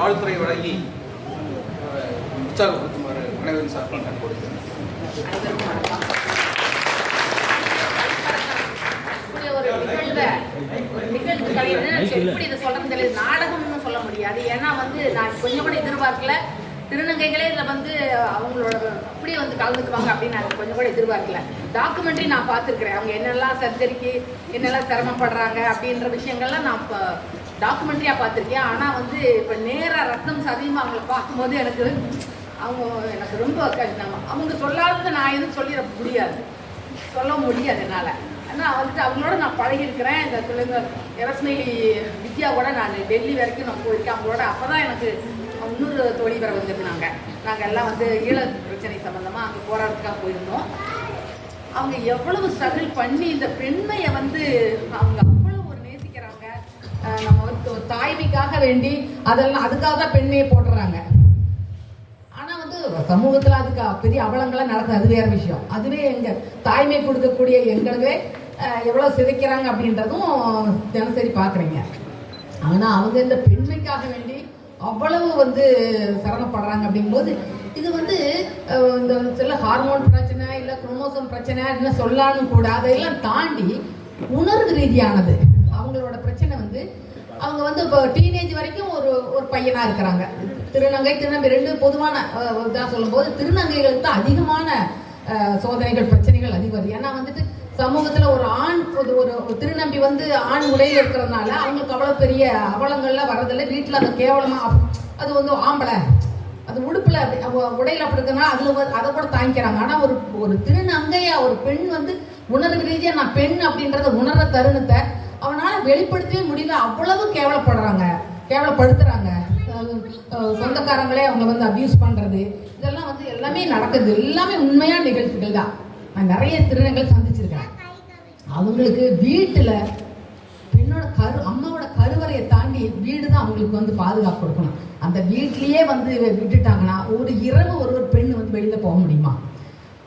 வாழ்த்துறை வழங்கி உற்சாகப்படுத்துமாறு அனைவரும் சார்பாக நான் கொடுக்கிறேன். நாடகம்னு சொல்ல முடியாது. ஏன்னா வந்து நான் கொஞ்சம் கூட எதிர்பார்க்கல. திருநங்கைகளே இதில் வந்து அவங்களோட அப்படியே வந்து கலந்துக்குவாங்க அப்படின்னு நான் கொஞ்சம் கூட எதிர்பார்க்கல. டாக்குமெண்ட்ரி நான் பார்த்துருக்குறேன். அவங்க என்னெல்லாம் சர்ஜரிக்கு என்னெல்லாம் சிரமப்படுறாங்க அப்படின்ற விஷயங்கள்லாம் நான் இப்போ டாக்குமெண்ட்ரியாக பார்த்துருக்கேன் ஆனால் வந்து இப்போ நேராக ரத்தம் சதியமாக அவங்கள பார்க்கும்போது எனக்கு அவங்க எனக்கு ரொம்ப கஷ்டம். அவங்க சொல்லாததை நான் எதுவும் சொல்லிட முடியாது. சொல்ல முடியாது என்னால். ஆனால் வந்துட்டு அவங்களோட நான் பழகியிருக்கிறேன். இந்த சொல்லுங்க எரஸ்மேலி வித்யா கூட நான் டெல்லி வரைக்கும் நான் போயிருக்கேன். அவங்களோட அப்போ தான் எனக்கு இன்னொரு தோழிவரை வந்திருந்தாங்க. நாங்கள் எல்லாம் வந்து ஈழ பிரச்சனை சம்மந்தமாக அங்கே போராட்டத்துக்காக போயிருந்தோம். அவங்க எவ்வளவு ஸ்ட்ரகிள் பண்ணி இந்த பெண்மையை வந்து அவங்க நம்ம வந்து ஒரு தாய்மைக்காக வேண்டி அதெல்லாம் அதுக்காக தான் பெண்மையை போடுறாங்க ஆனால் வந்து சமூகத்தில் அதுக்கு பெரிய அவலங்களாக நடக்குது அது வேற விஷயம். அதுவே எங்கள் தாய்மை கொடுக்கக்கூடிய எங்களவே எவ்வளோ சிதைக்கிறாங்க அப்படின்றதும் தினசரி பார்க்குறீங்க. ஆனால் அவங்க இந்த பெண்மைக்காக வேண்டி அவ்வளவு வந்து சிரமப்படுறாங்க அப்படிங்கும்போது இது வந்து இந்த சில ஹார்மோன் பிரச்சனை இல்லை குரோமோசோம் பிரச்சனை என்ன சொல்லான்னு கூட அதையெல்லாம் தாண்டி உணர்வு ரீதியானது. அவங்களோட பிரச்சனை வந்து அவங்க வந்து இப்போ டீனேஜ் வரைக்கும் ஒரு ஒரு பையனாக இருக்கிறாங்க. திருநங்கை திருநம்பி ரெண்டு பொதுவான இதாக சொல்லும்போது திருநங்கைகளுக்கு தான் அதிகமான சோதனைகள் பிரச்சனைகள் அதிகம் வருது ஏன்னா வந்துட்டு சமூகத்தில் ஒரு ஆண் ஒரு ஒரு திருநம்பி வந்து ஆண் உடையில் இருக்கிறதுனால அவங்களுக்கு அவ்வளோ பெரிய அவலங்கள்லாம் வர்றதில்லை. வீட்டில் அது கேவலமாக அது வந்து ஆம்பளை அது உடுப்பில் உடையில் அப்படி இருக்கிறதுனால அதில் வந்து அதை கூட தாங்கிக்கிறாங்க. ஆனால் ஒரு ஒரு திருநங்கையா ஒரு பெண் வந்து உணர்வு ரீதியாக நான் பெண் அப்படின்றத உணர்ற தருணத்தை வெளிப்படுத்தவே முடியல. அவ்வளவு கேவலப்படுறாங்க. கேவலப்படுத்துறாங்க. சொந்தக்காரங்களே அவங்க வந்து அபியூஸ் பண்றது. இதெல்லாம் வந்து எல்லாமே நடக்குது. எல்லாமே உண்மையான நிகழ்ச்சிகள் தான். நான் நிறைய திருநங்கள் சந்திச்சிருக்கேன். அவங்களுக்கு வீட்டில் பெண்ணோட கரு அம்மாவோட கருவறையை தாண்டி வீடு தான் அவங்களுக்கு வந்து பாதுகாப்பு கொடுக்கணும். அந்த வீட்லேயே வந்து விட்டுட்டாங்கன்னா ஒரு இரவு ஒரு ஒரு பெண் வந்து வெளியில் போக முடியுமா?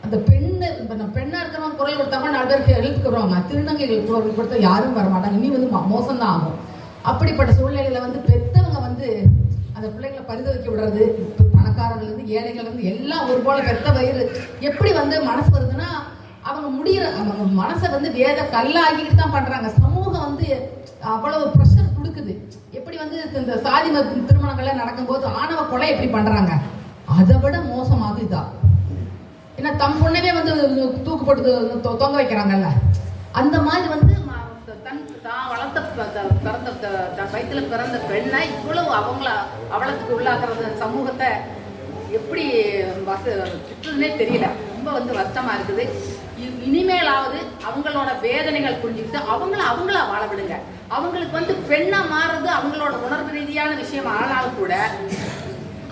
அந்த பெண்ணு இப்போ நான் பெண்ணா இருக்கிறவங்க குரல் கொடுத்தாங்க நாலு பேருக்கு ஹெல்ப் வருவாங்க திருநங்கைகள் குரல் கொடுத்தா யாரும் வர மாட்டாங்க. இனி வந்து மோசம் மோசம்தான் ஆகும் அப்படிப்பட்ட சூழ்நிலையில வந்து பெத்தவங்க வந்து அந்த பிள்ளைங்களை பரிதவிக்க விடுறது பணக்காரங்கள்லேருந்து பணக்காரர்கள் இருந்து ஏழைகள் இருந்து எல்லாம் ஒரு போல பெத்த வயிறு. எப்படி வந்து மனசு வருதுன்னா அவங்க முடிகிற அவங்க மனசை வந்து வேத கல்லாகிட்டு தான் பண்றாங்க. சமூகம் வந்து அவ்வளவு ப்ரெஷர் கொடுக்குது. எப்படி வந்து இந்த சாதி திருமணங்கள்லாம் நடக்கும்போது ஆணவ கொலை எப்படி பண்றாங்க? அதை விட மோசமாக இதான் ஏன்னா தம் பொண்ணவே வந்து தூக்கு போட்டு தொ- தொங்க வைக்கிறாங்கல்ல. அந்த மாதிரி வந்து தன் தான் வளர்த்த பிறந்த த- பிறந்த பெண்ணை இவ்வளவு அவங்கள அவலத்துக்கு உள்ளாக்குறது சமூகத்தை எப்படி வச சுற்றுதுன்னே தெரியல. ரொம்ப வந்து வருத்தமாக இருக்குது. இனிமேலாவது அவங்களோட வேதனைகள் புரிஞ்சுக்கிட்டு அவங்கள அவங்கள வாழ விடுங்க. அவங்களுக்கு வந்து பெண்ணை மாறுறது அவங்களோட உணர்வு ரீதியான விஷயம் ஆனாலும் கூட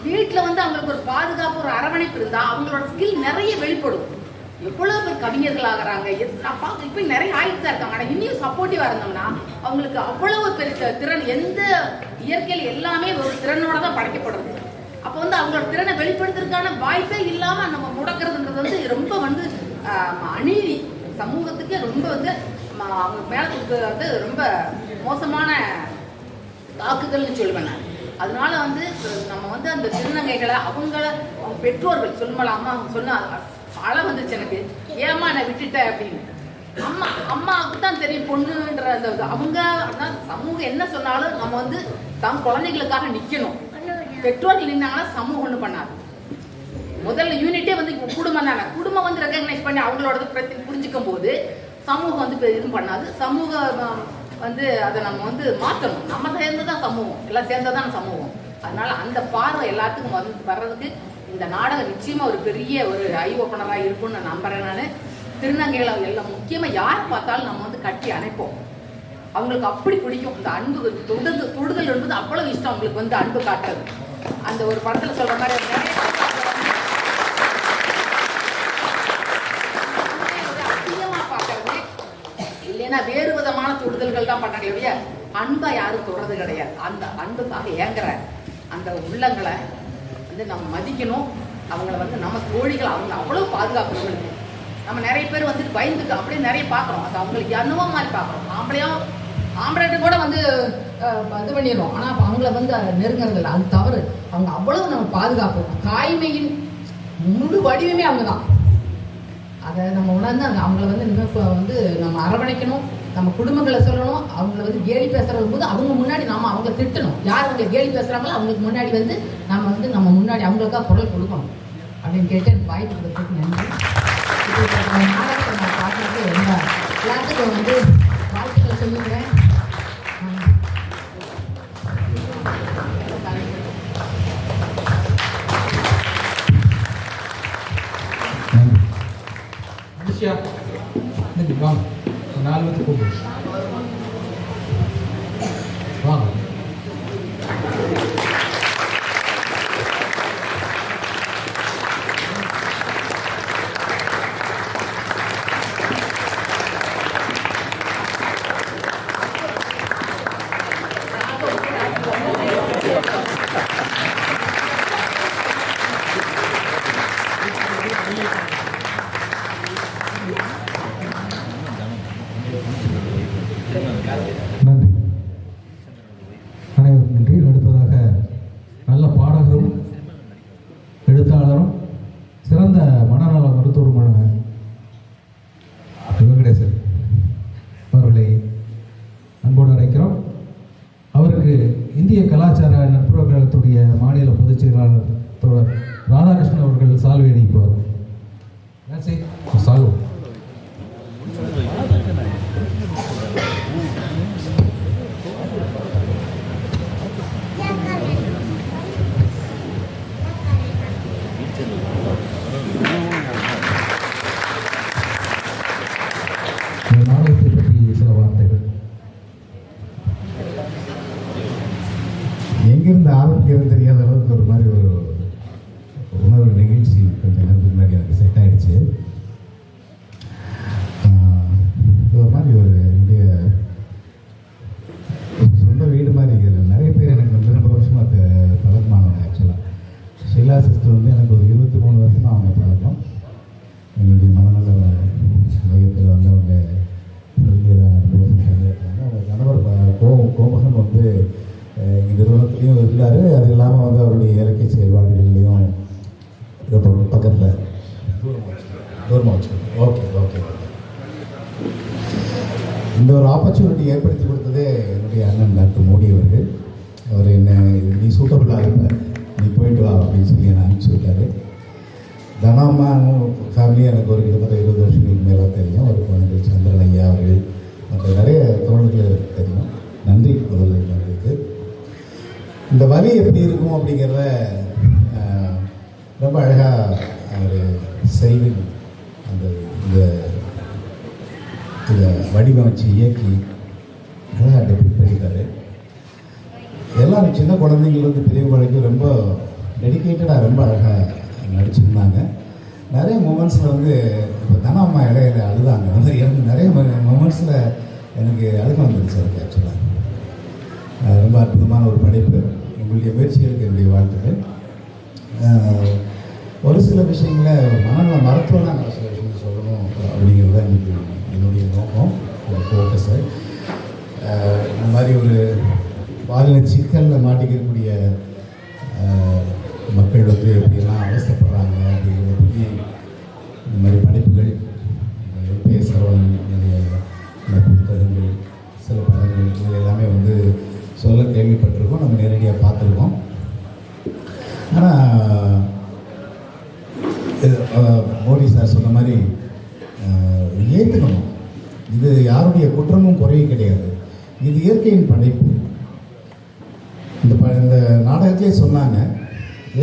வீட்டில் வந்து அவங்களுக்கு ஒரு பாதுகாப்பு ஒரு அரவணைப்பு இருந்தால் அவங்களோட ஸ்கில் நிறைய வெளிப்படும். எவ்வளோ பேர் கவிஞர்கள் ஆகிறாங்க. எத்- நான் இப்போ நிறைய ஆயிட்டு தான் இருக்காங்க. ஆனால் இன்னும் சப்போர்ட்டிவாக இருந்தோம்னா அவங்களுக்கு அவ்வளவு பெரிய திறன் எந்த இயற்கையில் எல்லாமே ஒரு திறனோட தான் படைக்கப்படுறது அப்போ வந்து அவங்களோட திறனை வெளிப்படுத்துறதுக்கான வாய்ப்பே இல்லாமல் நம்ம முடக்கிறதுன்றது வந்து ரொம்ப வந்து அநீதி. சமூகத்துக்கு ரொம்ப வந்து ம- அவங்க மேலே கொடுக்குறது வந்து ரொம்ப மோசமான தாக்குதல்னு சொல்லுவேன் நான். அதனால வந்து நம்ம வந்து அந்த திருநங்கைகளை அவங்கள அவங்க பெற்றோர்கள் சொல்லலாமா அம்மா அவங்க சொன்ன பழம் வந்துச்சு எனக்கு. ஏம்மா நான் விட்டுட்டேன் அப்படின்னு. அம்மா அம்மாவுக்கு தான் தெரியும் பொண்ணுன்ற அந்த இது. அவங்க அதான் சமூகம் என்ன சொன்னாலும் நம்ம வந்து தம் குழந்தைகளுக்காக நிக்கணும். பெற்றோர்கள் நின்னாங்கன்னா சமூகம் ஒன்றும் பண்ணாது. முதல்ல யூனிட்டே வந்து குடும்பம் தானே. குடும்பம் வந்து ரெக்கக்னைஸ் பண்ணி அவங்களோட பிரச்சனை புரிஞ்சுக்கும் போது சமூகம் வந்து இப்போ எதுவும் பண்ணாது. சமூக வந்து அதை நம்ம வந்து மாற்றணும். நம்ம சேர்ந்து தான் சமூகம். எல்லாம் சேர்ந்து தான் சமூகம். அதனால அந்த பார்வை எல்லாத்துக்கும் வந்து வர்றதுக்கு இந்த நாடகம் நிச்சயமா ஒரு பெரிய ஒரு ஐ ஓப்பனராக இருக்கும்னு நான் நம்புறேன் நான். திருநங்கைகளை எல்லாம் முக்கியமா யார் பார்த்தாலும் நம்ம வந்து கட்டி அணைப்போம். அவங்களுக்கு அப்படி பிடிக்கும். இந்த அன்பு தொடுதல் தொடுதல் என்பது அவ்வளவு இஷ்டம் அவங்களுக்கு வந்து அன்பு காட்டுறது. அந்த ஒரு படத்துல சொல்ற மாதிரி நிறைய அதிகமா பார்க்கறது ஏன்னா வேறு விதமான தொடுதல்கள் தான் பண்றாங்க இல்லையா அன்பை யாரும் தொடர்றது கிடையாது. அந்த அன்புக்காக ஏங்குற அந்த உள்ளங்களை வந்து நம்ம மதிக்கணும். அவங்கள வந்து நம்ம தோழிகள் அவங்க அவ்வளோ பாதுகாப்பு நம்மளுக்கு நம்ம நிறைய பேர் வந்துட்டு பயந்துட்டு அப்படியே நிறைய பார்க்குறோம். அது அவங்களுக்கு என்னவோ மாதிரி பார்க்குறோம். ஆம்பளையும் ஆம்பளைட்டு கூட வந்து இது பண்ணிடுறோம் ஆனால் அப்போ அவங்கள வந்து நெருங்கிறது இல்லை. அது தவறு. அவங்க அவ்வளவு நம்ம பாதுகாப்பு தாய்மையின் முழு வடிவமே அவங்க தான் அதை நம்ம உணர்ந்து அந்த அவங்கள வந்து இனிமே வந்து நம்ம அரவணைக்கணும் நம்ம குடும்பங்களை சொல்லணும் அவங்கள வந்து கேலி பேசுறது போது அவங்க முன்னாடி நாம் அவங்க திட்டணும். யார் அவங்க கேலி பேசுகிறாங்களோ அவங்களுக்கு முன்னாடி வந்து நம்ம வந்து நம்ம முன்னாடி அவங்களுக்காக குரல் கொடுக்கணும். அப்படின்னு கேட்டு எனக்கு வாய்ப்பு கொடுத்ததுக்கு நன்றி. நாடகத்தை நான் பார்க்குறது ரொம்ப எல்லாத்துக்கும் வந்து வாழ்த்துக்கள் சொல்லிக்கிறேன். அபிஷியா இன்னைக்கு வாங்க ஒரு நாலு பேர்த்து கூப்பிடு வாங்க சால்வ் வந்து எங்கள் நிறுவனத்துலேயும் இருந்தார் அது இல்லாமல் வந்து அவருடைய இயற்கை செயல்பாடுகள்லையும் பக்கத்தில். தூரமாக ஓகே ஓகே இந்த ஒரு ஆப்பர்ச்சுனிட்டி ஏற்படுத்தி கொடுத்ததே என்னுடைய அண்ணன் டாக்டர் மோடி அவர்கள். அவர் என்ன நீ சூட்டபுளாக இருப்ப. நீ போயிட்டு வா அப்படின்னு சொல்லி என்னை அனுப்பிச்சி விட்டாரு. தனாமா ஃபேமிலி எனக்கு ஒரு கிட்டத்தட்ட இருபது வருஷங்களுக்கு மேலே தெரியும். ஒரு குழந்தைகள் சந்திரன் ஐயா அவர்கள். மற்ற நிறைய தோழர்கள் எனக்கு தெரியும். நன்றி முதல்ல இந்த வலி எப்படி இருக்கும் அப்படிங்கிறத ரொம்ப அழகாக அவர் செய்வின் அந்த இந்த இதை வடிவமைச்சு இயக்கி அழகாக டெபிட் பண்ணிட்டாரு எல்லாரும் சின்ன குழந்தைங்கள்லேருந்து பெரியவங்க வரைக்கும் ரொம்ப டெடிக்கேட்டடாக ரொம்ப அழகாக நடிச்சிருந்தாங்க. நிறைய மூமெண்ட்ஸில் வந்து இப்போ தனம்மா இடையில அழுதாங்க. வந்து எனக்கு நிறைய மூமெண்ட்ஸில் எனக்கு அழுக வந்துருச்சு அதுக்கு ஆக்சுவலாக ரொம்ப அற்புதமான ஒரு படைப்பு. உங்களுடைய முயற்சிகளுக்கு என்னுடைய வாழ்த்துக்கள். ஒரு சில விஷயங்களை மனநல மருத்துவம் தான் நான் சில விஷயங்கள் சொல்லணும் அப்படிங்கிறது தான் இன்றைக்கி என்னுடைய நோக்கம் ஒரு ஃபோக்கஸு இந்த மாதிரி ஒரு பாலின சிக்கலில் மாட்டிக்கக்கூடிய மக்கள் வந்து எப்படிலாம் அவசரப்படுறாங்க அப்படிங்கிறத பற்றி இந்த மாதிரி படிப்புகள் சொல்ல கேள்விப்பட்டிருக்கோம் நம்ம நேரடியாக பார்த்துருக்கோம். ஆனால் இது மோடி சார் சொன்ன மாதிரி ஏற்றுக்கணும் இது யாருடைய குற்றமும் குறையும் கிடையாது. இது இயற்கையின் படைப்பு. இந்த ப இந்த நாடகத்திலே சொன்னாங்க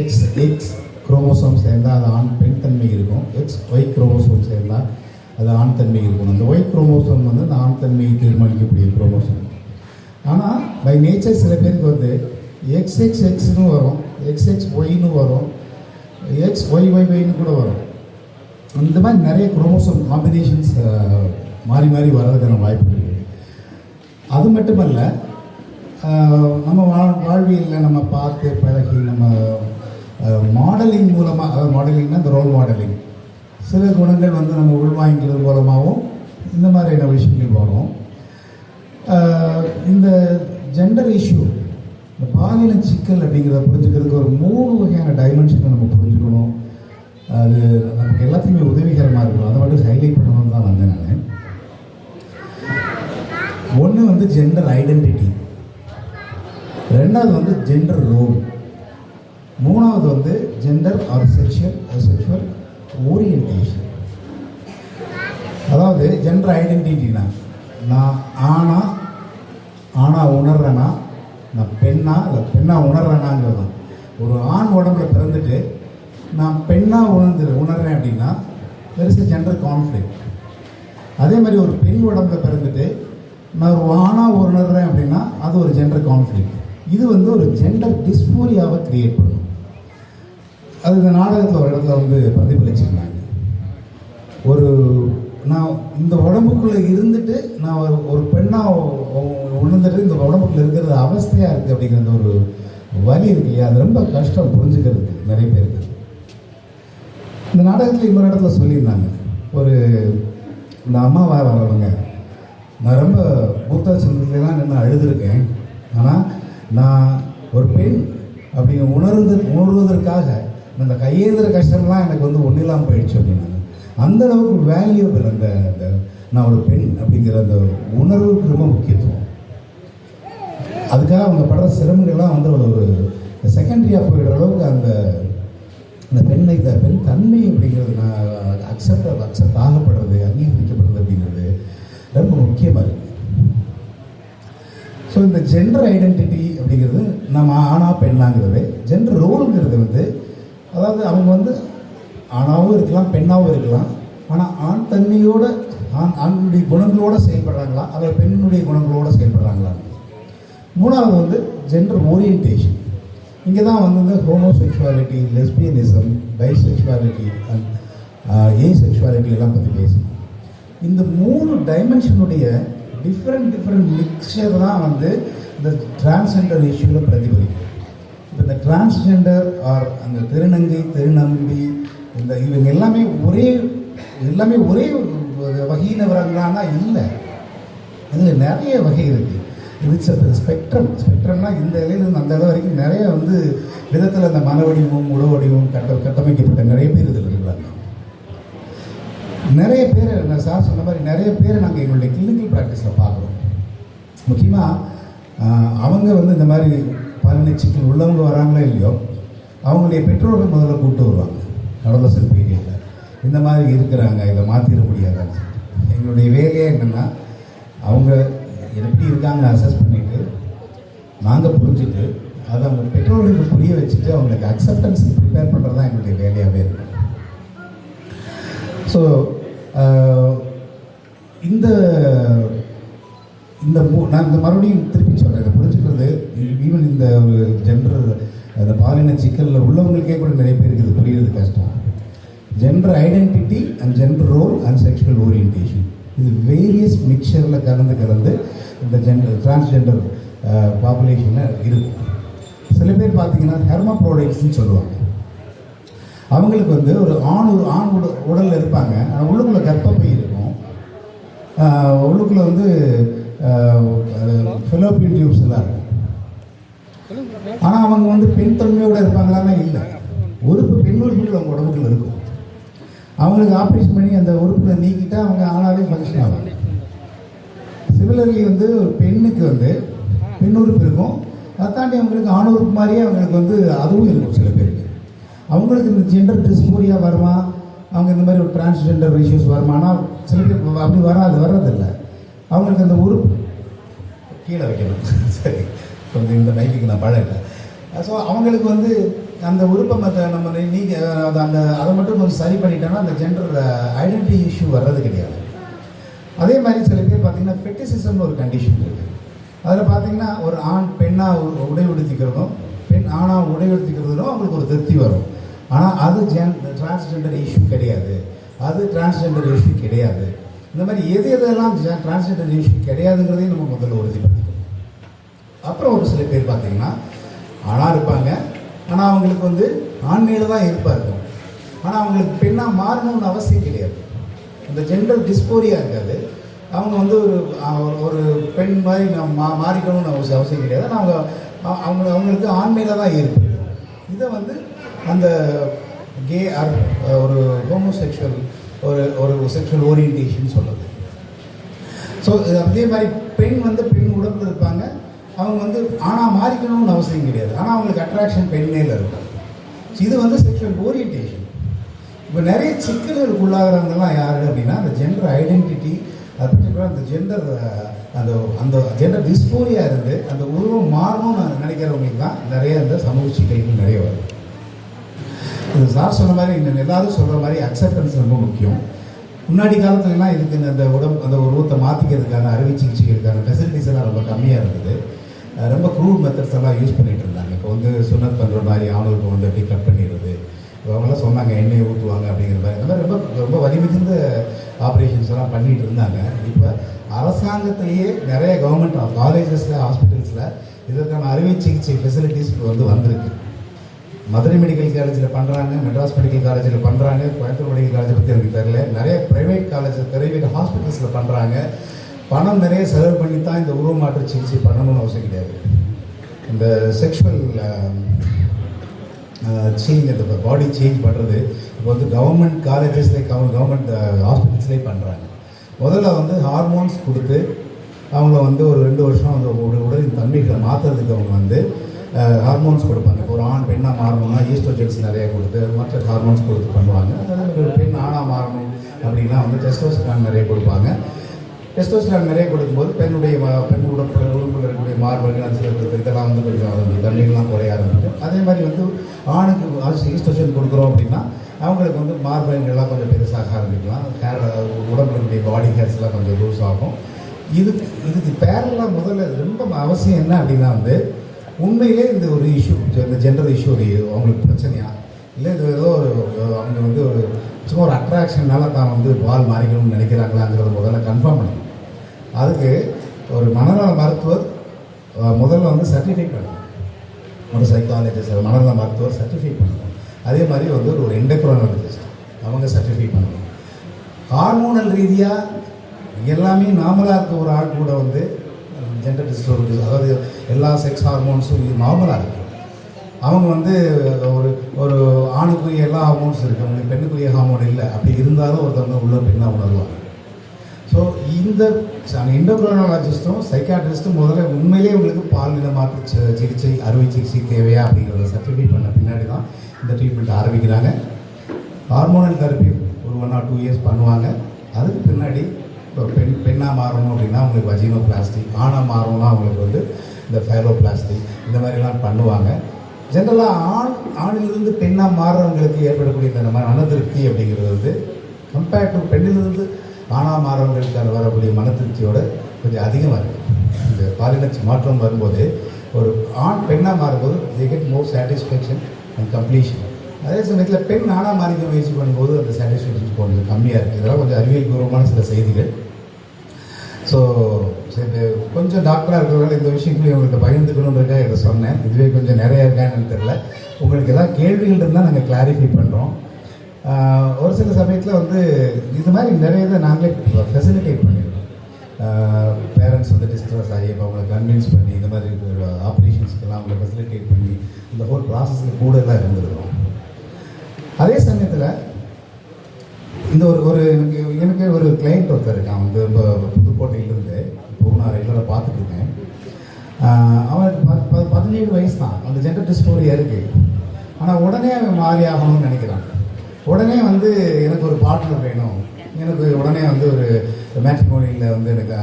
எக்ஸ் எக்ஸ் குரோமோசோம் சேர்ந்தால் அது ஆண் பெண் தன்மை இருக்கும். எக்ஸ் ஒய் குரோமோசோம் சேர்ந்தால் அது ஆண் தன்மை இருக்கும். அந்த ஒய் குரோமோசோம் வந்து அந்த ஆண் தன்மையை தீர்மானிக்கக்கூடிய குரோமோசோம். ஆனால் பை நேச்சர் சில பேருக்கு வந்து எக்ஸ் எக்ஸ் எக்ஸ்னு வரும் எக்ஸ் எக்ஸ் ஒய்னு வரும் எக்ஸ் ஒய் ஒய் ஒய்னு கூட வரும். இந்த மாதிரி நிறைய குரோமோசோம் காம்பினேஷன்ஸ் மாறி மாறி வர்றதுக்கான வாய்ப்பு இருக்குது அது மட்டுமல்ல நம்ம வாழ் வாழ்வியலில் நம்ம பார்த்து பழகி நம்ம மாடலிங் மூலமாக அதாவது மாடலிங்னா இந்த ரோல் மாடலிங் சில குணங்கள் வந்து நம்ம உள்வாங்கிக்கிறது மூலமாகவும் இந்த மாதிரியான விஷயங்கள் வரும். இந்த ஜெண்டர் இஷ்யூ இந்த பாலின சிக்கல் அப்படிங்கிறத புரிஞ்சுக்கிறதுக்கு ஒரு மூணு வகையான டைமென்ஷனை நம்ம புரிஞ்சுக்கணும். அது நமக்கு எல்லாத்தையுமே உதவிகரமாக இருக்கும் அதை மட்டும் ஹைலைட் பண்ணணும்னு தான் வந்தேன் நான். ஒன்று வந்து ஜெண்டர் ஐடென்டிட்டி ரெண்டாவது வந்து ஜெண்டர் ரோல் மூணாவது வந்து gender or sexual sexual orientation அதாவது ஜெண்டர் ஐடென்டிட்டினா நான் ஆணா ஆணாக உணர்றேனா? நான் பெண்ணா? இல்லை பெண்ணாக உணர்றேனாங்கிறது? ஒரு ஆண் உடம்புல பிறந்துட்டு நான் பெண்ணாக உணர்ந்து உணர்றேன் அப்படின்னா பெருசு ஜெண்டர் கான்ஃப்ளிக் அதே மாதிரி ஒரு பெண் உடம்புல பிறந்துட்டு நான் ஒரு ஆணாக உணர்றேன் அப்படின்னா அது ஒரு ஜெண்டர் கான்ஃப்ளிக் இது வந்து ஒரு ஜெண்டர் டிஸ்போரியாவை கிரியேட் பண்ணும். அது இந்த நாடகத்தில் ஒரு இடத்துல வந்து பிரதிபலிச்சிருந்தாங்க. ஒரு நான் இந்த உடம்புக்குள்ளே இருந்துட்டு நான் ஒரு ஒரு பெண்ணாக உணர்ந்துட்டு இந்த உடம்புக்குள்ளே இருக்கிறது அவஸ்தையாக இருக்குது அப்படிங்கிற அந்த ஒரு வலி இருக்கு இல்லையா? அது ரொம்ப கஷ்டம் புரிஞ்சுக்கிறதுக்கு நிறைய பேருக்கு. இந்த நாடகத்தில் இன்னொரு இடத்துல சொல்லியிருந்தாங்க. ஒரு இந்த அம்மாவாக வரவங்க. நான் ரொம்ப மூத்த சந்தத்துலாம் நின்று அழுதுருக்கேன். ஆனால் நான் ஒரு பெண் அப்படிங்கிற உணர்ந்து உணர்வதற்காக இந்த கையேந்திர கஷ்டம்லாம் எனக்கு வந்து ஒன்றும் இல்லாமல் போயிடுச்சு அப்படின்னாங்க. அந்த அளவுக்கு வேல்யூபிள் அந்த அந்த நான் ஒரு பெண் அப்படிங்கிற அந்த உணர்வுக்கு ரொம்ப முக்கியத்துவம். அதுக்காக அவங்க படுற சிரமங்கள்லாம் வந்து ஒரு செகண்டரியாக போயிடுற அளவுக்கு அந்த அந்த பெண்ணை த பெண் தன்மை அப்படிங்கிறது நான் அக்செப்ட் அக்செப்ட் ஆகப்படுறது அங்கீகரிக்கப்படுறது அப்படிங்கிறது ரொம்ப முக்கியமாக இருக்குது ஸோ இந்த ஜெண்டர் ஐடென்டிட்டி அப்படிங்கிறது நம்ம ஆணா பெண்ணாங்கிறது ஜெண்டர் ரோல்ங்கிறது வந்து அதாவது அவங்க வந்து ஆணாகவும் இருக்கலாம் பெண்ணாகவும் இருக்கலாம். ஆனால் ஆண் தன்மையோட ஆண் ஆணுடைய குணங்களோட செயல்படுறாங்களா? அல்லது பெண்ணுடைய குணங்களோட செயல்படுறாங்களா? மூணாவது வந்து ஜெண்டர் ஓரியன்டேஷன் இங்கே தான் வந்து இந்த homosexuality lesbianism bisexuality and asexuality எல்லாம் பற்றி பேசணும் இந்த மூணு டைமென்ஷனுடைய டிஃப்ரெண்ட் டிஃப்ரெண்ட் மிக்சர் தான் வந்து இந்த டிரான்ஸ்ஜெண்டர் இஷ்யூவில் பிரதிபலிக்கும். இப்போ இந்த டிரான்ஸ்ஜெண்டர் ஆர் அந்த திருநங்கை திருநம்பி இந்த இவங்க எல்லாமே ஒரே எல்லாமே ஒரே வகையினவர்களானா இல்லை. அதில் நிறைய வகை இருக்குது இது ஸ்பெக்ட்ரம் ஸ்பெக்ட்ரம்னா இந்த இலையிலேருந்து அந்த இலை வரைக்கும் நிறைய வந்து விதத்தில் அந்த மன வடிவம் உட வடிவமும் கட்ட கட்டமைக்கப்பட்ட நிறைய பேர் இதில் இருக்கிறாங்க. நிறைய பேர் நான் சார் சொன்ன மாதிரி நிறைய பேர் நாங்கள் எங்களுடைய கிளினிக்கல் ப்ராக்டிஸில் பார்க்குறோம். முக்கியமாக அவங்க வந்து இந்த மாதிரி பாலின உள்ளவங்க வராங்களோ இல்லையோ அவங்களுடைய பெற்றோர்கள் முதல்ல கூப்பிட்டு வருவாங்க. அடலசன் பீரியடில் இந்த மாதிரி இருக்கிறாங்க. இதை மாற்றிட முடியாதான்னு சொல்லிட்டு. எங்களுடைய வேலையே என்னென்னா அவங்க எப்படி இருக்காங்கன்னு அசஸ் பண்ணிவிட்டு நாங்கள் புரிஞ்சுட்டு அதை அவங்க பெற்றோர்களுக்கு புரிய வச்சுட்டு அவங்களுக்கு அக்செப்டன்ஸ் ப்ரிப்பேர் பண்ணுறது தான் எங்களுடைய வேலையாகவே இருக்கும் ஸோ இந்த இந்த மூ- நான் இந்த மறுபடியும் திருப்பி சொல்கிறேன் இதை புரிஞ்சுக்கிறது ஈவன் இந்த ஒரு ஜென்ரல் அந்த பாலின சிக்கலில் உள்ளவங்களுக்கே கூட நிறைய பேருக்கு இது புரியுறது கஷ்டம். Gender identity and gender role and sexual orientation இது வேரியஸ் மிக்சரில் கலந்து கலந்து இந்த ஜெண்டர் டிரான்ஸ்ஜெண்டர் பாப்புலேஷனில் இருக்கும். சில பேர் பார்த்தீங்கன்னா ஹெர்மப்ரோடைட்ஸ்னு சொல்லுவாங்க. அவங்களுக்கு வந்து ஒரு ஆண் ஒரு ஆண் உட உடலில் இருப்பாங்க. ஆனால் உள்ளுக்குள்ளே கர்ப்பப்பை இருக்கும். உள்ளுக்குள்ளே வந்து ஃபிலோபியன் டியூப்ஸ் எல்லாம் இருக்கும். ஆனால் அவங்க வந்து பெண் தன்மையோட இருப்பாங்களான்னா இல்லை. உறுப்பு பெண் உறுப்புகள் அவங்க உடம்புக்குள்ள இருக்கும். அவங்களுக்கு ஆப்ரேஷன் பண்ணி அந்த உறுப்புகளை நீக்கிட்டா அவங்க ஆனாலே ஃபங்க்ஷன் ஆகும் சிமிலர்லி வந்து ஒரு பெண்ணுக்கு வந்து பெண் உறுப்பு இருக்கும். அதை தாண்டி அவங்களுக்கு ஆண் உறுப்பு மாதிரியே அவங்களுக்கு வந்து அதுவும் இருக்கும் சில பேருக்கு. அவங்களுக்கு இந்த ஜெண்டர் டிஸ்போரியா வருமா? அவங்க இந்த மாதிரி ஒரு டிரான்ஸ்ஜெண்டர் இஷ்யூஸ் வருமா? ஆனால் சில பேர் அப்படி வராது வர்றதில்லை. அவங்களுக்கு அந்த உறுப்பு கீழே வைக்கணும். சரி. கொஞ்சம் இந்த மைக்குக்கு நான் பழம் இல்லை ஸோ அவங்களுக்கு வந்து அந்த உறுப்பை மற்ற நம்ம நீங்கள் அதை அந்த அதை மட்டும் கொஞ்சம் சரி பண்ணிட்டோம்னா அந்த ஜெண்டர் ஐடென்டிட்டி இஷ்யூ வர்றது கிடையாது. அதே மாதிரி சில பேர் பார்த்தீங்கன்னா ஃபெட்டிசிசம்னு ஒரு கண்டிஷன் இருக்குது அதில் பார்த்தீங்கன்னா ஒரு ஆண் பெண்ணாக உடை உடுத்திக்கிறதும் பெண் ஆணாக உடை உடுத்திக்கிறதும் அவங்களுக்கு ஒரு திருப்தி வரும். ஆனால் அது ஜென் டிரான்ஸ்ஜெண்டர் இஷ்யூ கிடையாது. அது டிரான்ஸ்ஜெண்டர் இஷ்யூ கிடையாது. இந்த மாதிரி எது எதெல்லாம் டிரான்ஸ்ஜெண்டர் இஷ்யூ கிடையாதுங்கிறதையும் நம்ம முதல்ல உறுதிப்படுத்திக்கணும். அப்புறம் ஒரு சில பேர் பார்த்தீங்கன்னா ஆணாக இருப்பாங்க. ஆனால் அவங்களுக்கு வந்து ஆண்மையில் தான் இருப்பா இருக்கும். ஆனால் அவங்களுக்கு பெண்ணாக மாறணும்னு அவசியம் கிடையாது. இந்த ஜெண்டர் டிஸ்போரியா இருக்காது. அவங்க வந்து ஒரு ஒரு பெண் மாதிரி நான் மா மாறிக்கணும்னு அவசியம் அவசியம் கிடையாது. அவங்க அவங்க அவங்களுக்கு ஆண்மையில் தான் இருக்கு இதை வந்து அந்த கே ஆர் ஒரு ஹோமோசெக்ஷுவல் ஒரு ஒரு செக்ஷுவல் ஓரியன்டேஷன் சொல்லுது ஸோ அதே மாதிரி பெண் வந்து பெண் உடம்புல இருப்பாங்க. அவங்க வந்து ஆனால் மாறிக்கணும்னு அவசியம் கிடையாது. ஆனால் அவங்களுக்கு அட்ராக்ஷன் பெண்ணே இருக்கும் இது வந்து செக்ஷுவல் ஓரியன்டேஷன் இப்போ நிறைய சிக்கல்களுக்கு உள்ளாகிறவங்கலாம் யாரு அப்படின்னா அந்த ஜெண்டர் ஐடென்டிட்டி அது பர்டிகுலராக அந்த ஜெண்டர் அந்த அந்த ஜெண்டர் டிஸ்போரியா இருந்து அந்த உருவம் மாறணும்னு நினைக்கிறவங்களுக்கு தான் நிறைய இந்த சமூக சிக்கல்கள் நிறைய வருது. இது சார் சொன்ன மாதிரி இன்னும் எல்லாரும் சொல்கிற மாதிரி அக்செப்டன்ஸ் ரொம்ப முக்கியம். முன்னாடி காலத்துலலாம் இதுக்கு இந்த- அந்த உடம்பு அந்த உருவத்தை மாற்றிக்கிறதுக்கான அறுவை சிகிச்சைகளுக்கான ஃபெசிலிட்டிஸ் எல்லாம் ரொம்ப கம்மியாக இருந்தது. ரொம்ப க்ரூட் மெத்தட்ஸ் எல்லாம் யூஸ் பண்ணிகிட்டு இருந்தாங்க. இப்போ வந்து சுனத் பண்ணுற மாதிரி ஆணுக்கு வந்து அப்படி கட் பண்ணிடுறது? அவங்களாம் சொன்னாங்க எண்ணெயை ஊற்றுவாங்க அப்படிங்கிற மாதிரி. அந்த மாதிரி ரொம்ப ரொம்ப வலிமிகுந்த ஆப்ரேஷன்ஸ் எல்லாம் பண்ணிகிட்டு இருந்தாங்க. இப்போ அரசாங்கத்திலேயே நிறைய கவர்மெண்ட் காலேஜஸில் ஹாஸ்பிட்டல்ஸில் இதற்கான அறுவை சிகிச்சை ஃபெசிலிட்டிஸ் இப்போ வந்து வந்திருக்கு. மதுரை மெடிக்கல் காலேஜில் பண்ணுறாங்க மெட்ராஸ் மெடிக்கல் காலேஜில் பண்ணுறாங்க கோயம்புத்தூர் மெடிக்கல் காலேஜை பற்றி எனக்கு தெரியல. நிறைய ப்ரைவேட் காலேஜ் ப்ரைவேட் ஹாஸ்பிட்டல்ஸில் பண்ணுறாங்க பணம் நிறைய செலவு பண்ணி தான் இந்த உருவ மாற்று சிகிச்சை பண்ணணும்னு அவசியம் கிடையாது. இந்த செக்ஷுவல் சேஞ்ச் um, uh, இந்த பாடி சேஞ்ச் பண்ணுறது இப்போ வந்து கவர்மெண்ட் காலேஜஸ்லேயே கவர்மெண்ட் ஹாஸ்பிட்டல்ஸ்லேயே பண்ணுறாங்க முதல்ல வந்து ஹார்மோன்ஸ் கொடுத்து அவங்கள வந்து ஒரு ரெண்டு வருஷம் அந்த உட- உடலின் தன்மைகளை மாற்றுறதுக்கு அவங்க வந்து uh, ஹார்மோன்ஸ் கொடுப்பாங்க. இப்போ ஒரு ஆண் பெண்ணாக மாறணும்னா ஈஸ்ட்ரோஜென்ஸ் நிறையா கொடுத்து மற்ற ஹார்மோன்ஸ் கொடுத்து பண்ணுவாங்க. அதாவது ஒரு பெண் ஆணாக மாறணும் அப்படின்னா வந்து டெஸ்டோஸ்டிரான் நிறைய கொடுப்பாங்க. டெஸ்டோஸ்டிரான் நிறைய கொடுக்கும்போது பெண்ணுடைய ம- உடம்புல இருக்கக்கூடிய மார்பல்கள் அது சில இதெல்லாம் வந்து கொஞ்சம் தண்ணிகள்லாம் குறைய ஆரம்பிக்கும். அதே மாதிரி வந்து ஆணுக்கு ஈஸ்ட்ரோஜன் கொடுக்குறோம் அப்படின்னா அவங்களுக்கு வந்து மார்பல்கள்லாம் கொஞ்சம் பெருசாக ஆரம்பிக்கலாம். ஹேர் உடம்புல இருக்கக்கூடிய பாடி ஹேர்ஸ்லாம் கொஞ்சம் லூஸ் ஆகும். இதுக்கு இதுக்கு பேரெல்லாம் முதல்ல ரொம்ப அவசியம் என்ன அப்படின்னா வந்து உண்மையிலே இந்த ஒரு இஷ்யூ இந்த ஜெண்டர் இஷ்யூ ஒரு அவங்களுக்கு பிரச்சனையா? இல்லை இது ஏதோ ஒரு அவங்க வந்து ஒரு சும்மா ஒரு அட்ராக்ஷன்னால தான் வந்து பால் மாறிக்கணும்னு நினைக்கிறாங்களாங்கிறத முதல்ல கன்ஃபார்ம் பண்ணணும். அதுக்கு ஒரு மனநல மருத்துவர் முதல்ல வந்து சர்டிஃபை பண்ணணும். ஒரு சைக்காலஜிஸ்ட் மனநல மருத்துவர் சர்டிஃபை பண்ணணும். அதே மாதிரி வந்து ஒரு எண்டக்ரோனாலஜிஸ்ட் அவங்க சர்டிஃபை பண்ணணும். ஹார்மோனல் ரீதியாக எல்லாமே நார்மலாக இருக்க ஒரு ஆள் கூட வந்து ஜெண்டர் டிஸ்டர்பன்ஸ் அதாவது எல்லா செக்ஸ் ஹார்மோன்ஸும் நார்மலாக இருக்கு. அவங்க வந்து ஒரு ஒரு ஆணுக்குரிய எல்லா ஹார்மோன்ஸ் இருக்குது அவங்களுக்கு பெண்ணுக்குரிய ஹார்மோன் இல்லை. அப்படி இருந்தாலும் ஒருத்தவங்க உள்ள பெண்ணாக உணர்வாங்க. ஸோ இந்த இண்டோக்ரோனாலஜிஸ்ட்டும் சைக்காட்ரிஸ்ட்டும் முதல்ல உண்மையிலேயே உங்களுக்கு பால்நில மாற்று சிகிச்சை அறுவை சிகிச்சை தேவையா அப்படிங்கிறத சர்டிஃபை பண்ண பின்னாடி தான் இந்த ட்ரீட்மெண்ட் ஆரம்பிக்கிறாங்க. ஹார்மோனல் தெரப்பி ஒரு ஒன் ஆர் டூ இயர்ஸ் பண்ணுவாங்க. அதுக்கு பின்னாடி இப்போ பெண் பெண்ணாக மாறணும் அப்படின்னா அவங்களுக்கு வஜினோ பிளாஸ்டிக் ஆணாக மாறணும்னா அவங்களுக்கு வந்து இந்த ஃபைரோ பிளாஸ்டிக் இந்த மாதிரிலாம் பண்ணுவாங்க. ஜென்ரலாக ஆண் ஆணிலிருந்து பெண்ணாக மாறுறவங்களுக்கு ஏற்படக்கூடிய இந்த மாதிரி அனதிருப்தி அப்படிங்கிறது வந்து கம்பேர்ட் டு பெண்ணிலிருந்து ஆணாக மாறவங்களுக்கு வரக்கூடிய மன திருப்தியோட கொஞ்சம் அதிகமாக இருக்குது இந்த பாலின மாற்றம் வரும்போது ஒரு ஆண் பெண்ணாக மாறும்போது they get more satisfaction and completion அதே சமயத்தில் பெண் ஆணாக மாறிக்க முயற்சி பண்ணும்போது அந்த சாட்டிஸ்ஃபேக்ஷன் கொஞ்சம் கம்மியாக இருக்குது இதெல்லாம் கொஞ்சம் அறிவியல் பூர்வமான சில செய்திகள். ஸோ சரி கொஞ்சம் டாக்டராக இருக்கிறதால இந்த விஷயங்களையும் உங்கள்கிட்ட பகிர்ந்துக்கணுன்றக்காக இதை சொன்னேன். இதுவே கொஞ்சம் நிறையா இருக்கான்னு தெரியல. உங்களுக்கு ஏதாவது கேள்விகள் இருந்தால் நாங்கள் கிளாரிஃபை பண்ணுறோம் ஒரு சில சமயத்தில் வந்து இது மாதிரி நிறைய இதை நாங்களே ஃபெசிலிட்டேட் பண்ணிடுறோம் பேரண்ட்ஸ் வந்து டிஸ்ட்ரஸ் ஆகி இப்போ அவங்களை கன்வின்ஸ் பண்ணி இந்த மாதிரி ஆப்ரேஷன்ஸ்க்கெல்லாம் அவங்களை ஃபெசிலிட்டேட் பண்ணி இந்த ஹோல் ப்ராசஸில் கூட தான் இருந்துருக்கோம். அதே சமயத்தில் இந்த ஒரு ஒரு எனக்கு எனக்கு ஒரு கிளைண்ட் ஒருத்தர் இருக்கான். வந்து ரொம்ப புதுக்கோட்டையிலேருந்து இப்போ நான் ரெகுலராக பார்த்துட்டு இருக்கேன். அவனுக்கு ப- ப- பதினேழு வயசு தான். அந்த ஜெண்டர் டிஸ்போரியா இருக்குது ஆனால் உடனே அவன் மாறி ஆகணும்னு நினைக்கிறான். உடனே வந்து எனக்கு ஒரு பார்ட்னர் வேணும். எனக்கு உடனே வந்து ஒரு மேட்ரிமோனியில் வந்து எனக்கு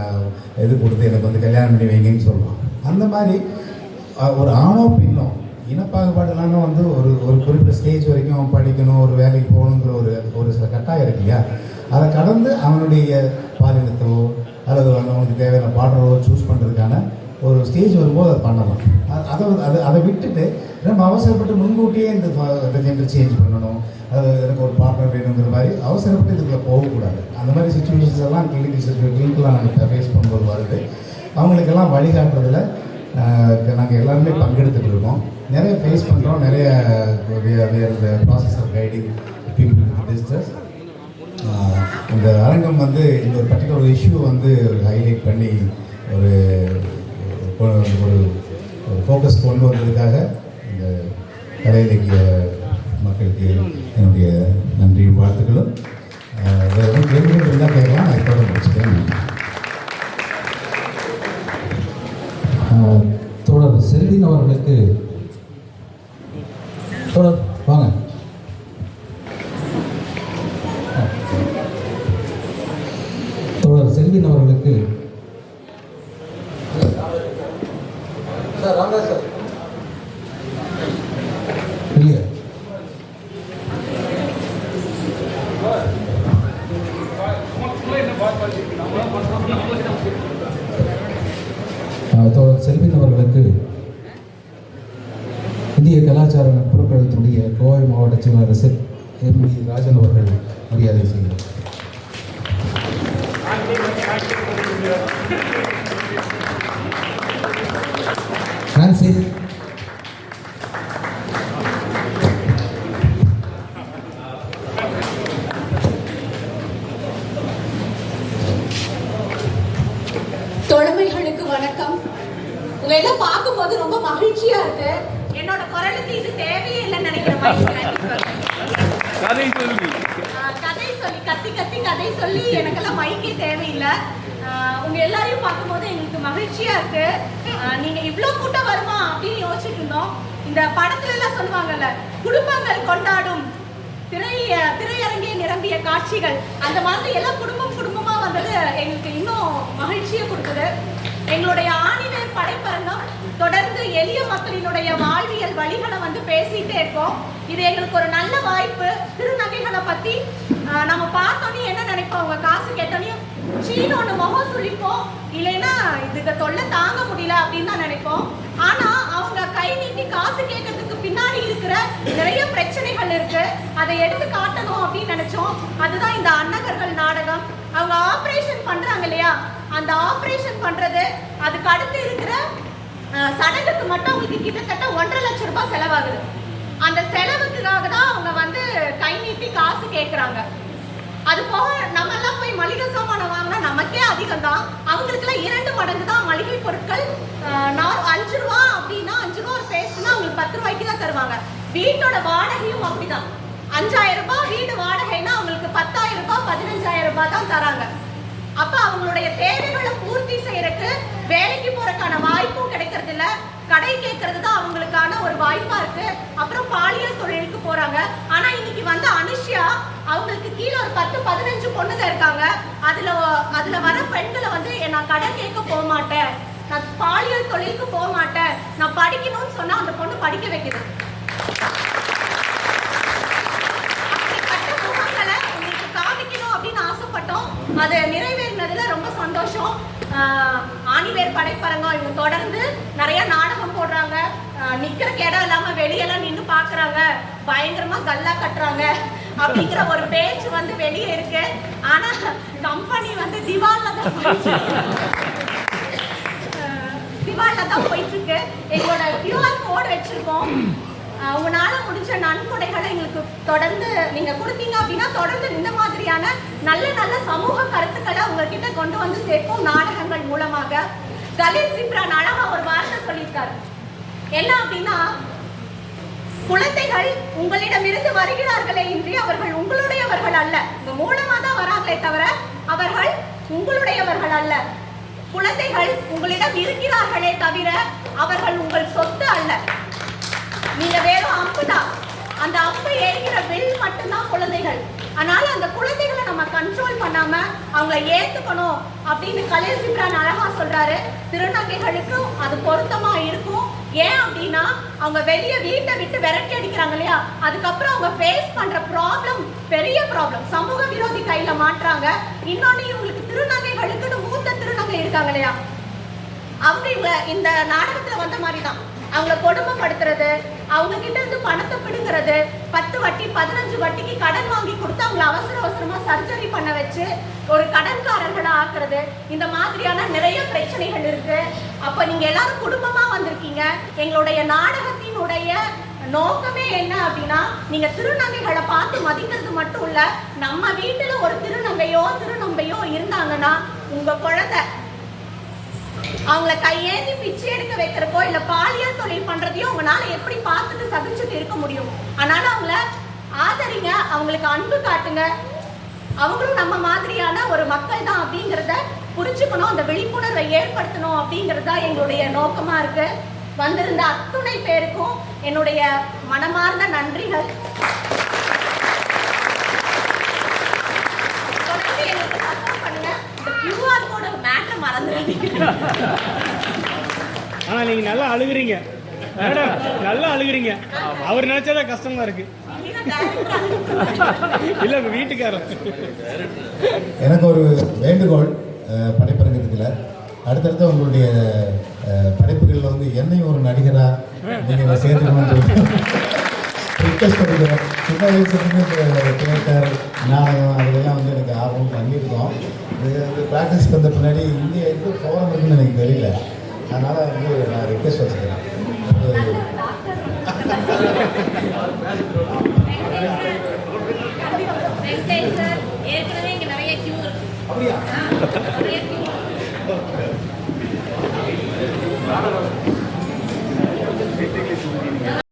இது கொடுத்து எனக்கு வந்து கல்யாணம் பண்ணி வைங்கன்னு சொல்கிறான் அந்த மாதிரி ஒரு ஆணோ பின்னோ இனப்பாகுபாடுனாலும் வந்து ஒரு ஒரு குறிப்பிட்ட ஸ்டேஜ் வரைக்கும் அவன் படிக்கணும் ஒரு வேலைக்கு போகணுங்கிற ஒரு ஒரு சில கட்டாயம் இருக்கு இல்லையா? அதை கடந்து அவனுடைய பாலினத்தோ அல்லது அவனுக்கு தேவையான பாடுறதோ சூஸ் பண்ணுறதுக்கான ஒரு ஸ்டேஜ் வரும்போது அதை பண்ணலாம் அதை அதை அதை விட்டுட்டு நம்ம அவசரப்பட்டு முன்கூட்டியே இந்த ப- இந்த ஜெண்டர் சேஞ்ச் பண்ணணும். அது எனக்கு ஒரு பார்ட்னர் வேணுங்கிற மாதிரி அவசரப்பட்டு இதுக்குள்ளே போகக்கூடாது. அந்த மாதிரி சுச்சுவேஷன்ஸ் எல்லாம் கிளினிக்கல் கிளினிக்கெலாம் நாங்கள் ஃபேஸ் பண்ணும்போது வருது. அவங்களுக்கெல்லாம் வழிகாட்டுறதுல நாங்கள் எல்லாருமே பங்கெடுத்துட்டு இருக்கோம். நிறைய ஃபேஸ் பண்ணுறோம் நிறைய process of guiding people distress இந்த அரங்கம் வந்து இந்த பர்டிகுலர் இஷ்யூ வந்து ஹைலைட் பண்ணி ஒரு ஒரு ஒரு ஃபோக்கஸ் கொண்டு வந்ததுக்காக இந்த கலை இலக்கிய மக்களுக்கு என்னுடைய நன்றியும் வாழ்த்துக்களும். வேற எதுவும் கேள்விகள் இருந்தால் கேட்கலாம். நான் இப்போ முடிச்சுக்கிறேன். தோழர் செல்வின் அவர்களுக்கு தோழர் வாங்க. தோழர் செல்வின் அவர்களுக்கு சார் ராமதாஸ் சார் இல்லையா? தோழர் செல்வின் அவர்களுக்கு இந்திய கலாச்சார நட்புறக்கழகத்தினுடைய கோவை மாவட்ட செயலாளர் எம் வி ராஜன் அவர்கள் மரியாதை செய்கிறார். சொல்லி கத்தி கத்தி கதை சொல்லி எனக்கெல்லாம் மைக்கே தேவையில்லை. உங்க எல்லாரையும் பார்க்கும்போது எங்களுக்கு மகிழ்ச்சியா இருக்கு. ஆஹ் நீங்க இவ்ளோ கூட்டம் வருமா அப்படின்னு யோசிச்சுட்டு இருந்தோம். இந்த படத்துல எல்லாம் சொல்லுவாங்கல்ல குடும்பங்கள் கொண்டாடும் திரை திரையரங்கே நிரம்பிய காட்சிகள். அந்த மாதிரி எல்லாம் குடும்பம் குடும்பமா வந்தது எங்களுக்கு இன்னும் மகிழ்ச்சியை கொடுக்குது எங்களுடைய ஆணிவேர் படைப்பரங்கம். தொடர்ந்து எளிய மக்களினுடைய வாழ்வியல் வழிகளை வந்து பேசிட்டே இருக்கோம். இது எங்களுக்கு ஒரு நல்ல வாய்ப்பு. திருநகைகளை பத்தி நம்ம பார்த்தோன்னே என்ன நினைப்போம்? அவங்க காசு கேட்டோன்னே சீனு ஒன்று முகம் சுழிப்போம். இல்லைன்னா இதுக்கு தொல்லை தாங்க முடியல அப்படின்னு தான் நினைப்போம். ஆனா அவங்க கை நீட்டி காசு கேட்கறதுக்கு பின்னாடி இருக்கிற நிறைய பிரச்சனைகள் இருக்கு. அதை எடுத்து காட்டணும் அப்படின்னு நினைச்சோம். அதுதான் இந்த அன்னகர்கள் நாடகம். அவங்க ஆபரேஷன் பண்றாங்க இல்லையா? அந்த ஆப்ரேஷன் பண்ணுறது அதுக்கு அடுத்து இருக்கிற சடலுக்கு சடங்குக்கு மட்டும் அவங்களுக்கு கிட்டத்தட்ட ஒன்றரை லட்சம் ரூபாய் செலவாகுது. அந்த செலவுக்காக தான் அவங்க வந்து கை நீட்டி காசு கேட்குறாங்க அது போக நம்ம எல்லாம் போய் மளிகை சாமானம் வாங்கினா நமக்கே அதிகம் தான் அவங்களுக்குலாம் இரண்டு மடங்கு தான் மளிகை பொருட்கள். அஹ், நான் அஞ்சு ரூபா அப்படின்னா அஞ்சு ரூபா ஒரு பேசுனா அவங்களுக்கு பத்து ரூபாய்க்கு தான் தருவாங்க. வீட்டோட வாடகையும் அப்படிதான். அஞ்சாயிரம் ரூபாய் வீடு வாடகைன்னா அவங்களுக்கு பத்தாயிரம் ரூபாய் பதினஞ்சாயிரம் ரூபாய் தான் தராங்க. அப்ப அவங்களுடைய தேவைகளை பூர்த்தி செய்யறதுக்கு வேலைக்கு போறதுக்கான வாய்ப்பும் கிடைக்கிறது இல்ல கடை கேட்கறது தான் அவங்களுக்கான ஒரு வாய்ப்பா இருக்கு. அப்புறம் பாலியல் தொழிலுக்கு போறாங்க. ஆனா இன்னைக்கு வந்து அனுஷ்யா அவங்களுக்கு கீழே ஒரு பத்து பதினஞ்சு பொண்ணுங்க இருக்காங்க. அதுல அதுல வர பெண்களை வந்து நான் கடை கேட்க போக மாட்டேன். நான் பாலியல் தொழிலுக்கு போக மாட்டேன். நான் படிக்கணும்னு சொன்னா அந்த பொண்ணு படிக்க வைக்கிறது அப்படிப்பட்ட முகங்களை உங்களுக்கு காமிக்கணும் அப்படின்னு ஆசைப்பட்டோம் அது நிறைவேறினதுல ரொம்ப சந்தோஷம். ஆணிவேர் படைப்பரங்கம் இவங்க தொடர்ந்து நிறைய நாடகம் போடுறாங்க. நிக்கிறக்கு இடம் இல்லாம வெளியெல்லாம் நின்று பாக்குறாங்க பயங்கரமா கல்லா கட்டுறாங்க. அப்படிங்கிற ஒரு பேச்சு வந்து வெளியே இருக்கு. ஆனா கம்பெனி வந்து திவால்ல தான் போயிட்டு திவால்ல தான் போயிட்டு இருக்கு. எங்களோட கியூஆர் கோட் வச்சிருக்கோம். உங்களால் முடிஞ்ச நன்கொடைகளை எங்களுக்கு தொடர்ந்து நீங்கள் கொடுத்தீங்க அப்படின்னா தொடர்ந்து இந்த மாதிரியான நல்ல நல்ல சமூக கருத்துக்களை உங்ககிட்ட கொண்டு வந்து சேர்ப்போம் நாடகங்கள் மூலமாக. தலித் சிம்ரான் அழகா ஒரு வார்த்தை சொல்லியிருக்காரு. என்ன அப்படின்னா குழந்தைகள் உங்களிடமிருந்து வருகிறார்களே இன்றி அவர்கள் உங்களுடையவர்கள் அல்ல. உங்க மூலமா தான் வராங்களே தவிர அவர்கள் உங்களுடையவர்கள் அல்ல. குழந்தைகள் உங்களிடம் இருக்கிறார்களே தவிர அவர்கள் உங்கள் சொத்து அல்ல. நீங்க வெறும் அம்பு தான் அந்த அம்பு ஏறிக்கிற வில் மட்டும்தான் குழந்தைகள். அதனால அந்த குழந்தைகளை நம்ம கண்ட்ரோல் பண்ணாம அவங்கள ஏத்துக்கணும் அப்படின்னு கலில் சிம்ரான் அழகா சொல்றாரு. திருநங்கைகளுக்கும் அது பொருத்தமா இருக்கும். ஏன் அப்படின்னா அவங்க வெளியே வீட்டை விட்டு விரட்டி அடிக்கிறாங்க இல்லையா? அதுக்கப்புறம் அவங்க ஃபேஸ் பண்ற ப்ராப்ளம் பெரிய ப்ராப்ளம் சமூக விரோதி கையில மாட்டுறாங்க. இன்னொன்னு இவங்களுக்கு திருநங்கைகளுக்குன்னு மூத்த திருநங்கை இருக்காங்க இல்லையா? அவங்க இவங்க இந்த நாடகத்துல வந்த மாதிரி தான் அவங்கள கொடுமைப்படுத்துறது அவங்க கிட்ட இருந்து பணத்தை பிடுங்கிறது பத்து வட்டி பதினஞ்சு வட்டிக்கு கடன் வாங்கி கொடுத்து அவங்கள அவசர அவசரமா சர்ஜரி பண்ண வச்சு ஒரு கடன்காரர்களை ஆக்குறது. இந்த மாதிரியான நிறைய பிரச்சனைகள் இருக்கு. அப்ப நீங்க எல்லாரும் குடும்பமா வந்திருக்கீங்க. எங்களுடைய நாடகத்தினுடைய நோக்கமே என்ன அப்படின்னா நீங்க திருநங்கைகளை பார்த்து மதிக்கிறது மட்டும் இல்ல நம்ம வீட்டுல ஒரு திருநங்கையோ திருநம்பையோ இருந்தாங்கன்னா உங்க குழந்தை அவங்கள கையேந்தி பிச்சை எடுக்க வைக்கிறப்போ இல்ல பாலியல் தொழில் பண்றதையும் உங்களால எப்படி பார்த்துட்டு சகிச்சுட்டு இருக்க முடியும்? அதனால அவங்கள ஆதரிங்க அவங்களுக்கு அன்பு காட்டுங்க. அவங்களும் நம்ம மாதிரியான ஒரு மக்கள் தான் அப்படிங்கிறத புரிஞ்சுக்கணும் அந்த விழிப்புணர்வை ஏற்படுத்தணும் அப்படிங்கிறது தான் எங்களுடைய நோக்கமா இருக்கு. வந்திருந்த அத்துணை பேருக்கும் என்னுடைய மனமார்ந்த நன்றிகள். தொடர்ந்து எங்களுக்கு மேட்டர் மறந்துடாதீங்க. ஆனா நீங்க நல்லா அழுகுறீங்க. மேடம் நல்லா அழுகுறீங்க. அவர் நினைச்சாதான் கஷ்டமா இருக்கு. இல்ல வீட்டுக்காரர். எனக்கு ஒரு வேண்டுகோள் படைப்பரங்கத்தில் அடுத்தடுத்த உங்களுடைய படைப்புகளில் வந்து என்னையும் ஒரு நடிகரா நீங்கள் சேர்த்துக்கணும்னு ரிக்வெஸ்ட் பண்ணிக்கிறேன் சின்ன வயசுலேருந்து இந்த தியேட்டர் நாடகம் அதுலெல்லாம் வந்து எனக்கு ஆர்வம் பண்ணியிருக்கோம் இது வந்து ப்ராக்டிஸ் பண்ண பின்னாடி இங்கே எந்த ஃபோரம் இருக்குன்னு எனக்கு தெரியல. அதனால் வந்து நான் ரிக்வெஸ்ட் வச்சுக்கிறேன். அது வெங்கடேஷ் சார் ஏற்கனவே இங்க நிறைய கியூ இருக்கு அப்படியா.